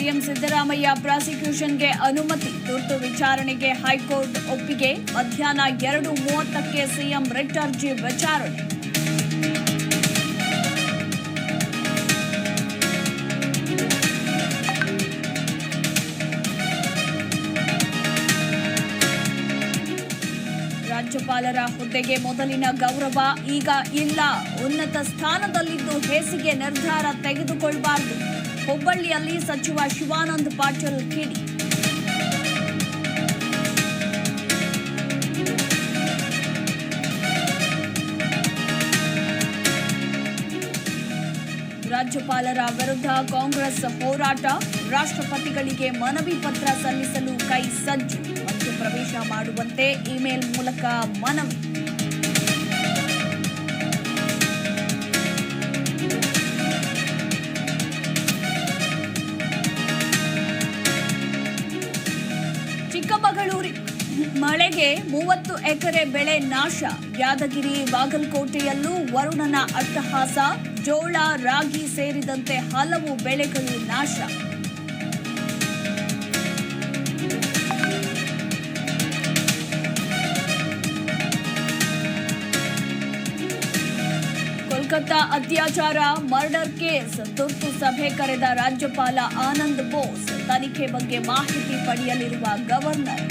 ಸಿದ್ದರಾಮಯ್ಯ ಪ್ರಾಸಿಕ್ಯೂಷನ್ಗೆ ಅನುಮತಿ ತುರ್ತು ವಿಚಾರಣೆಗೆ ಹೈಕೋರ್ಟ್ ಒಪ್ಪಿಗೆ. ಮಧ್ಯಾಹ್ನ ಎರಡು ಮೂವತ್ತಕ್ಕೆ ಸಿಎಂ ರಿಟ್ ಅರ್ಜಿ ವಿಚಾರಣೆ. ರಾಜ್ಯಪಾಲರ ಹುದ್ದೆಗೆ ಮೊದಲಿನ ಗೌರವ ಈಗ ಇಲ್ಲ. ಉನ್ನತ ಸ್ಥಾನದಲ್ಲಿದ್ದು ಹೇಸಿಗೆ ನಿರ್ಧಾರ ತೆಗೆದುಕೊಳ್ಳಬಾರದು ಹುಬ್ಬಳ್ಳಿಯಲ್ಲಿ ಸಚಿವ ಶಿವಾನಂದ ಪಾಟೀಲ್ ಕಿಡಿ. ರಾಜ್ಯಪಾಲರ ವಿರುದ್ಧ ಕಾಂಗ್ರೆಸ್ ಹೋರಾಟ, ರಾಷ್ಟ್ರಪತಿಗಳಿಗೆ ಮನವಿ ಪತ್ರ ಸಲ್ಲಿಸಲು ಕೈ ಸಜ್ಜು. ಪ್ರವೇಶ ಮಾಡುವಂತೆ ಇಮೇಲ್ ಮೂಲಕ ಮನವಿ. ಮಳೆಗೆ ಮೂವತ್ತು ಎಕರೆ ಬೆಳೆ ನಾಶ. ಯಾದಗಿರಿ, ಬಾಗಲಕೋಟೆಯಲ್ಲೂ ವರುಣನ ಅಟ್ಟಹಾಸ. ಜೋಳ, ರಾಗಿ ಸೇರಿದಂತೆ ಹಲವು ಬೆಳೆಗಳು ನಾಶ. ಕೋಲ್ಕತ್ತಾ ಅತ್ಯಾಚಾರ, ಮರ್ಡರ್ ಕೇಸ್. ತುರ್ತು ಸಭೆ ಕರೆದ ರಾಜ್ಯಪಾಲ ಆನಂದ್ ಬೋಸ್. ತನಿಖೆ ಬಗ್ಗೆ ಮಾಹಿತಿ ಪಡೆಯಲಿರುವ ಗವರ್ನರ್.